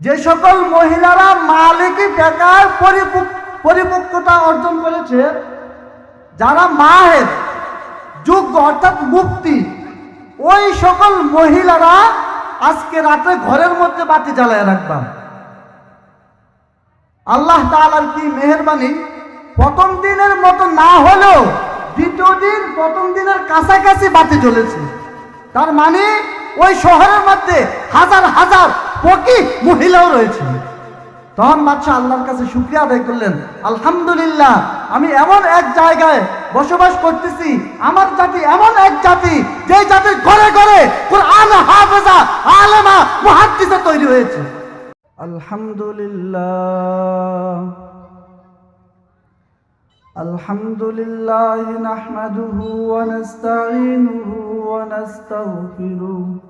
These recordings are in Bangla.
যে সকল মহিলারা মালিকি পরিপক- পরিপক্কতা অর্জন করেছে, যারা মাহের, যোগ্য অর্থাৎ মুক্তি, ওই সকল মহিলারা আজকে রাতে ঘরের মধ্যে বাতি জ্বালায় রাখবা। আল্লাহ তাআলার কি মেহেরবানি? প্রথম দিনের মতো না হলেও দ্বিতীয় দিন প্রথম দিনের কাছাকাছি বাতি জ্বলেছে। তার মানে ওই শহরের মধ্যে হাজার হাজার পকি মহিলাও রয়েছে। তখন বাদশাহ আল্লাহর কাছে শুক্রিয়া আদায় করলেন। আলহামদুলিল্লাহ, আমি এমন এক জায়গায় বসবাস করতেছি, আমার জাতি এমন এক জাতি যে জাতির ঘরে ঘরে কোরআন হাফেজা, আলেমা, মুহাদ্দিসা তৈরি হয়েছে। আলহামদুলিল্লাহ। আলহামদুলিল্লাহ নাহমাদুহু ওয়া নাস্তাঈনুহু ওয়া নাস্তাগফিরুহু।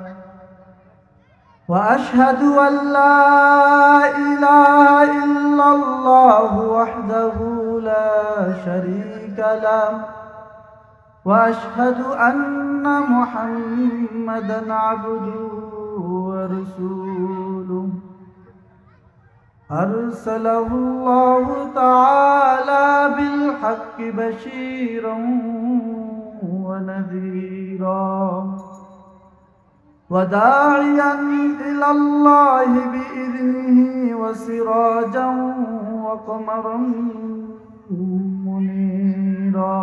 وأشهد أن لا إله إلا الله وحده لا شريك له وأشهد أن محمدا عبده ورسوله. أرسله الله تعالى بالحق بشيرا ونذيرا. وداعيا إلى الله بإذنه وسراجا وقمرا منيرا.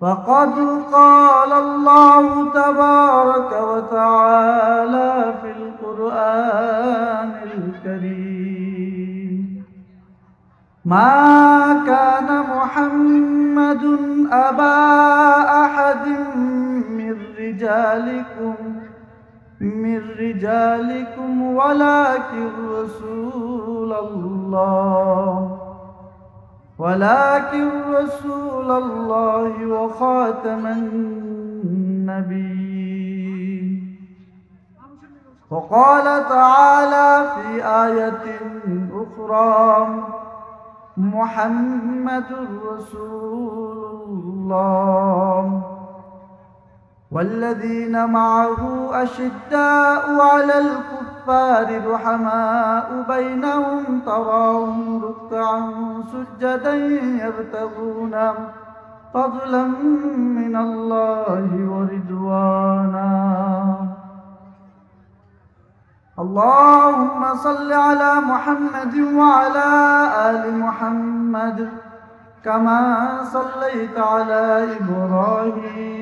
فقد قال الله تبارك وتعالى في القرآن الكريم ما كان محمد أبا أحد رجالكم من رجالكم ولكن رسول الله ولكن رسول الله وخاتم النبي وقال تعالى في آية أخرى محمد رسول الله. والذين معه أشداء على الكفار رحماء بينهم تراهم ركعا سجدا يبتغون فضلا من الله ورضوانا. اللهم صل على محمد وعلى آل محمد كما صليت على إبراهيم.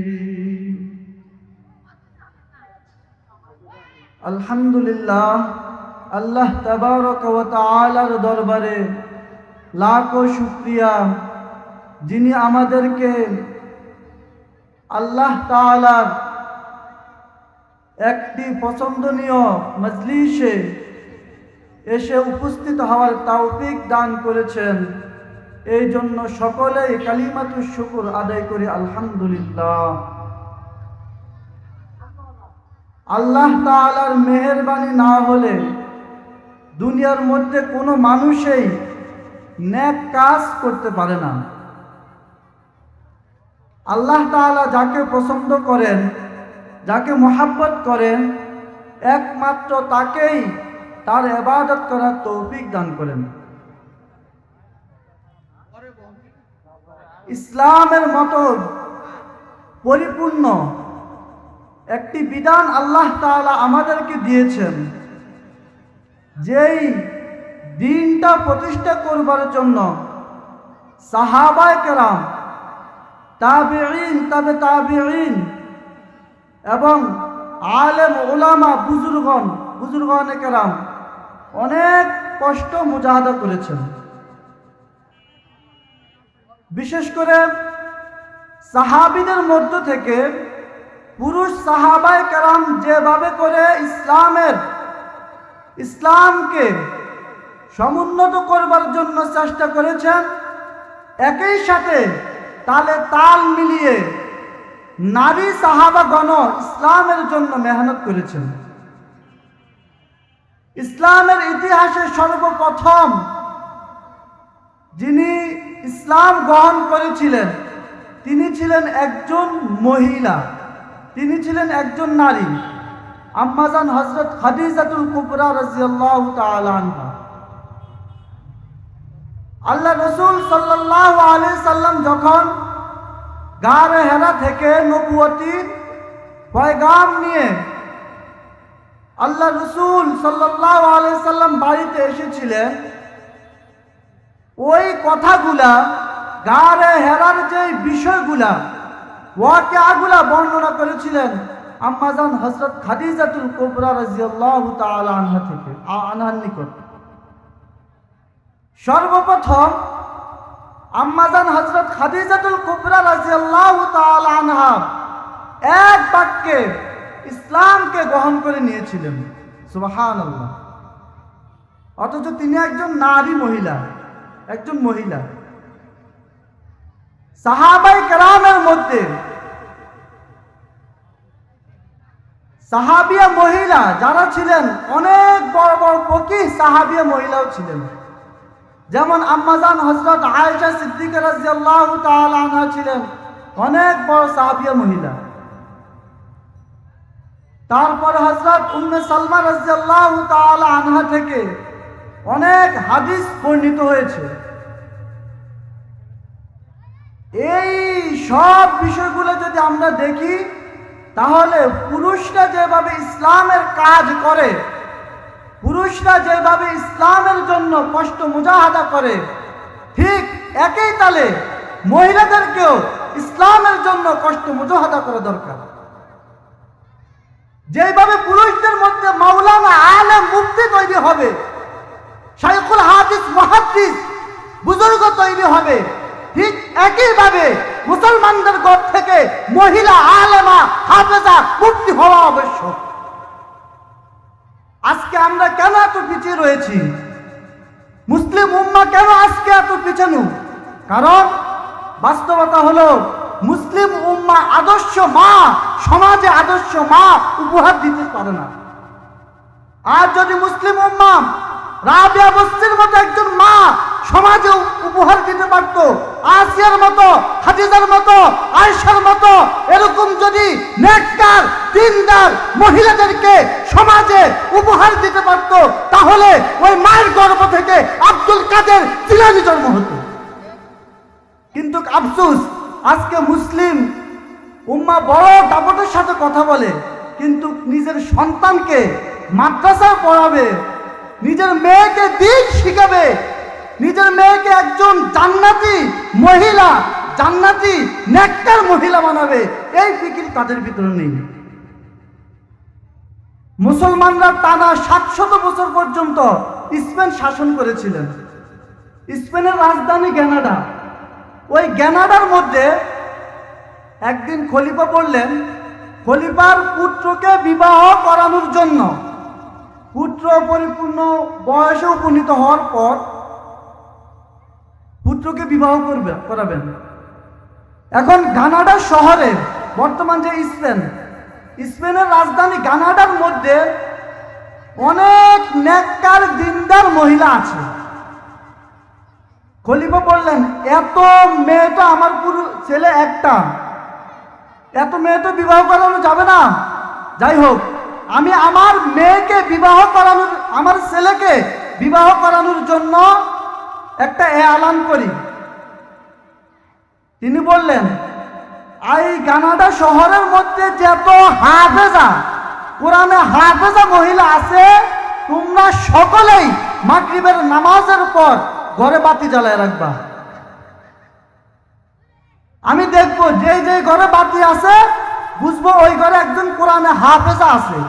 আলহামদুলিল্লাহ, আল্লাহ তাআলার দরবারে লাখো শুকরিয়া। যিনি আমাদেরকে আল্লাহ তাআলার একটি পছন্দনীয় মজলিসে এসে উপস্থিত হওয়ার তৌফিক দান করেছেন। এই জন্য সকলেই কালিমাতুর শুকুর আদায় করি, আলহামদুলিল্লাহ। আল্লাহ তাআলার মেহেরবানি না হলে দুনিয়ার মধ্যে কোনো মানুষেই ন্যাক কাজ করতে পারে না। আল্লাহ তাআলা যাকে পছন্দ করেন, যাকে মোহাব্বত করেন, একমাত্র তাকেই তার এবাদত করার তৌফিক দান করেন। ইসলামের মতো পরিপূর্ণ একটি বিধান আল্লাহ তাআলা আমাদেরকে দিয়েছেন। যেই দিনটা প্রতিষ্ঠা করবার জন্য সাহাবায় কেরাম, তাবিঈন, তবে তাবিঈন এবং আলেম ওলামা বুজুর্গন বুজুর্গন কেরাম অনেক কষ্ট মুজাহাদা করেছেন। বিশেষ করে সাহাবিদের মধ্য থেকে পুরুষ সাহাবায় কেরাম যেভাবে করে ইসলামের, ইসলামকে সমুন্নত করবার জন্য চেষ্টা করেছেন, একই সাথে তালে তাল মিলিয়ে নারী সাহাবাগণ ইসলামের জন্য মেহনত করেছেন। ইসলামের ইতিহাসে সর্বপ্রথম যিনি ইসলাম গ্রহণ করেছিলেন, তিনি ছিলেন একজন মহিলা। তিনি ছিলেন একজন নারী। আম্মাজান হজরত খাদিজাতুল কুবরা রাজিয়াল্লাহু তাআলা আল্লাহ রসুল সাল্লাল্লাহু আলাইহি সাল্লাম যখন গারে হেরা থেকে নবুয়তি পয়গাম নিয়ে আল্লাহ রসুল সাল্লাল্লাহু আলাইহি সাল্লাম বাড়িতে এসেছিলেন, ওই কথাগুলা গারে হেরার যে বিষয়গুলা ওয়াকিয়াগুলা বর্ণনা করেছিলেন আম্মাজান হযরত খাদিজাতুল কুবরা রাদিয়াল্লাহু তাআলা আনহা থেকে আনহার নিকট। সর্বপ্রথম আম্মাজান হযরত খাদিজাতুল কুবরা রাদিয়াল্লাহু তাআলা আনহা এক বাক্যে ইসলামকে গ্রহণ করে নিয়েছিলেন। সুবহানাল্লাহ। অথচ তিনি একজন নারী মহিলা, একজন মহিলা। সাহাবাই কেরামের মধ্যে সাহাবিয়া মহিলা যারা ছিলেন, অনেক বড় বড় পকি সাহাবিয়া মহিলাও ছিলেন। যেমন আম্মাজান হজরত আয়েশা সিদ্দিক রাজিয়াল্লাহু তাআলা ছিলেন, অনেক বড় সাহাবিয়া মহিলা। তারপর হজরত উম্মে সালমা রাজিয়াল্লাহু তাআলা আনহা থেকে অনেক হাদিস বর্ণিত হয়েছে। এই সব বিষয়গুলো যদি আমরা দেখি, তাহলে পুরুষরা যেভাবে ইসলামের কাজ করে, পুরুষরা যেভাবে ইসলামের জন্য কষ্ট মুজাহাদা করে, ঠিক একই তালে মহিলাদেরকেও ইসলামের জন্য কষ্ট মুজাহাদা করা দরকার। যেভাবে পুরুষদের মধ্যে মাওলানা আলে মুক্তি তৈরি হবে, শাইখুল হাদিস মহাদিস বুজুর্গ তৈরি হবে ঠিক একইভাবে মুসলমানদের ঘর থেকে মহিলা আলেমা, হাফেজা মুক্তি হওয়া আবশ্যক। আজকে আমরা কেন এত পিছিয়ে রয়েছি? মুসলিম উম্মা কেন আজকে এত পিছানো? কারণ বাস্তবতা হলো, মুসলিম উম্মা আদর্শ মা, সমাজে আদর্শ মা উপহার দিতে পারে না। আর যদি মুসলিম উম্মা রাবিয়া বস্তির মতো একজন মা সমাজে উপহার দিতে পারত। আসিয়ার মতো, হাজিজার মতো, আয়েশার মতো, এরকম যদি নেককার, দিনদার মহিলাদেরকে সমাজে উপহার দিতে পারত, তাহলে ওই মায়ের গর্ভ থেকে আব্দুল কাদের জিলানি জন্ম হতো। কিন্তু আফসুস, আজকে মুসলিম উম্মা বড় দাপটের সাথে কথা বলে, কিন্তু নিজের সন্তানকে মাদ্রাসায় পড়াবে, নিজের মেয়েকে দিন শিখাবে নিজের মেয়েকে একজন জান্নাতি মহিলা, জান্নাতি নেকটার মহিলা বানাবে, এই ফিকির তাদের ভিতরে নেই। মুসলমানরা টানা সাতশত বছর পর্যন্ত স্পেন শাসন করেছিলেন। স্পেনের রাজধানী গ্যানাডা। ওই গ্যানাডার মধ্যে একদিন খলিফা বললেন, খলিফার পুত্রকে বিবাহ করানোর জন্য, পুত্র পরিপূর্ণ বয়সে উপনীত হওয়ার পর পুত্রকে বিবাহ করবে, করাবেন। এখন গানাডা শহরে, বর্তমান যে স্পেন, স্পেনের রাজধানী গানাডার মধ্যে অনেক নেককার, দিনদার মহিলা আছে। খলিফা বললেন, এত মেয়ে তো আমার পুরো ছেলে একটা। এত মেয়ে তো বিবাহ করানো যাবে না। যাই হোক, আমি আমার মেয়েকে বিবাহ করানোর, আমার ছেলেকে বিবাহ করানোর জন্য একটা এলান করি। তিনি বললেন এই গানাডা শহরের মধ্যে যত হাফেজা, কোরআনে হাফেজা মহিলা আছে, তোমরা সকলেই মাগরিবের নামাজের পর ঘরে বাতি জ্বালায় রাখবা। আমি দেখব যে যে ঘরে বাতি আছে, বুঝব ওই ঘরে একজন কোরআনে হাফেজা আছে।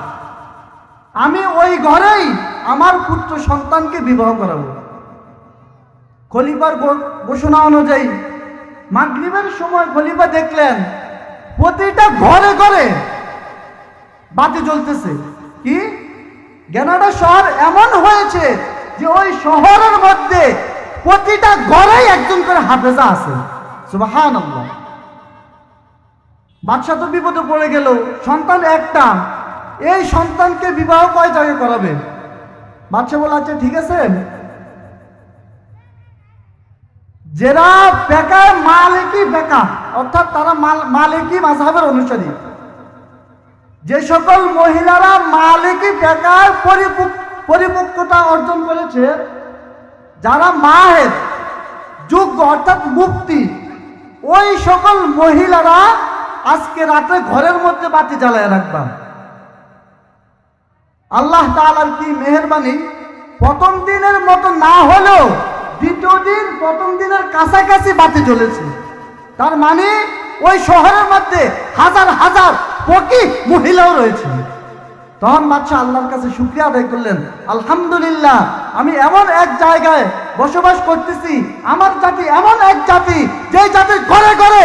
আমি ওই ঘরেই আমার পুত্র সন্তানকে বিবাহ করাবো। খলিফার ঘোষণা অনুযায়ী মাগরিবের সময় খলিফা দেখলেন প্রতিটা ঘরে ঘরে বাতি জ্বলতেছে। কি? গ্যানাডা শহর এমন হয়েছে যে ওই শহরের মধ্যে প্রতিটা ঘরেই একজন করে হাফেজা আছে। সুবাহান বাদশা তো বিপদে পড়ে গেল, সন্তান একটা। এই সন্তানকে বিবাহ কয় জায়গায় করাবে? বাদশা বলে আচ্ছা ঠিক আছে যারা বেকার মালিকি বেকা অর্থাৎ তারা মাল- মালিকি মাঝহাবের অনুসারী। যে সকল মহিলারা মালিকি বেকার পরিপক- পরিপক্কতা অর্জন করেছে, যারা মাহের, যোগ্য অর্থাৎ মুক্তি, ওই সকল মহিলারা আজকে রাতে ঘরের মধ্যে বাতি জ্বালায় রাখবা। আল্লাহ তাআলার কি মেহেরবানি? প্রথম দিনের মতো না হলেও দ্বিতীয় দিন, প্রথম দিনের কাছাকাছি বাতি জ্বলেছে। তার মানে ওই শহরের মধ্যে হাজার হাজার পকি মহিলাও রয়েছে। তখন বাদশাহ আল্লাহর কাছে শুক্রিয়া আদায় করলেন, আলহামদুলিল্লাহ, আমি এমন এক জায়গায় বসবাস করতেছি, আমার জাতি এমন এক জাতি যে জাতির ঘরে ঘরে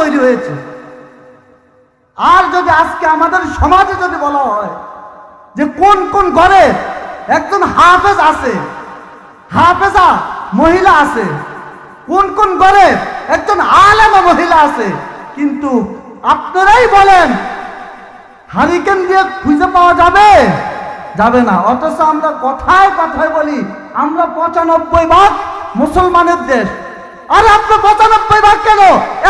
তৈরি হয়েছে। আর যদি আজকে আমাদের সমাজে যদি বলা হয় যে কোন কোন ঘরে একজন হাফেজ আছে। হাফেজা মহিলা আছে। কোন কোন ঘরে একজন আলেমা মহিলা আছে। কিন্তু আপনারাই বলেন, হারিকেন দিয়ে খুঁজে পাওয়া যাবে? যাবে না। অথচ আমরা কথায় কথায় বলি, আমরা পঁচানব্বই ভাগ মুসলমানের দেশ। আর আপনি পঁচানব্বই ভাগ কেন?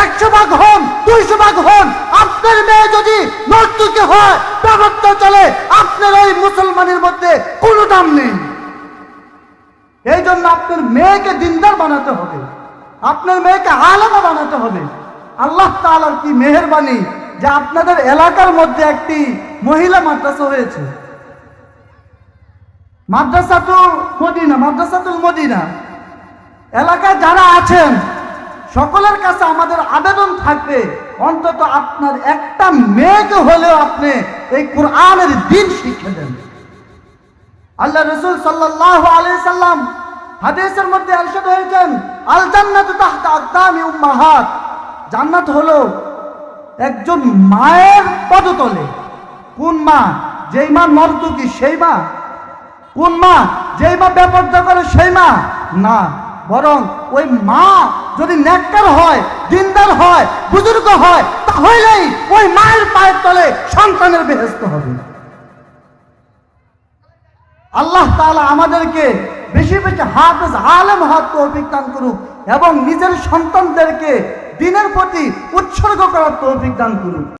একশো ভাগ হন, দুইশো ভাগ হন। আপনার মেয়ে যদি নর্তকী হয়, ব্যবস্থা চলে। আপনার ওই মুসলমানের মধ্যে কোনো দাম নেই। এই জন্য আপনার মেয়েকে দিনদার বানাতে হবে। আপনার মেয়েকে আলাদা বানাতে হবে। আল্লাহ তাআলার কি মেহেরবানি যে আপনাদের এলাকার মধ্যে একটি মহিলা মাদ্রাসা হয়েছে? মাদ্রাসাতুল মদিনা মাদ্রাসাতুল মদিনা। এলাকায় যারা আছেন, সকলের কাছে আমাদের আবেদন থাকবে, অন্তত আপনার একটা মেয়েকে হলেও আপনি এই কোরআনের দিন শিক্ষা দেন। আল্লাহ রসুল সাল্লাল্লাহু আলাইহি সাল্লাম হাদিসের মধ্যে আরশাদ হয়েছেন আল জান্নাতু জান্নাত হলো একজন মায়ের পদতলে। কোন মা যেই মা নর্তকী সেই মা? কোন মা যেই মা ব্যাপারটা করে সেই মা? না, বরং ওই মা যদি নেককার হয়, দিনদার হয়, বুজুর্গ হয়, তাহলেই ওই মায়ের পায়ের তলে সন্তানের বেহেস্ত হবে। আল্লাহ তালা আমাদেরকে বেশি বেশি হাফেজ, আলেম হাত তৌফিক দান করুক এবং নিজের সন্তানদেরকে দিনের প্রতি উৎসর্গ করার তৌফিক দান করুক।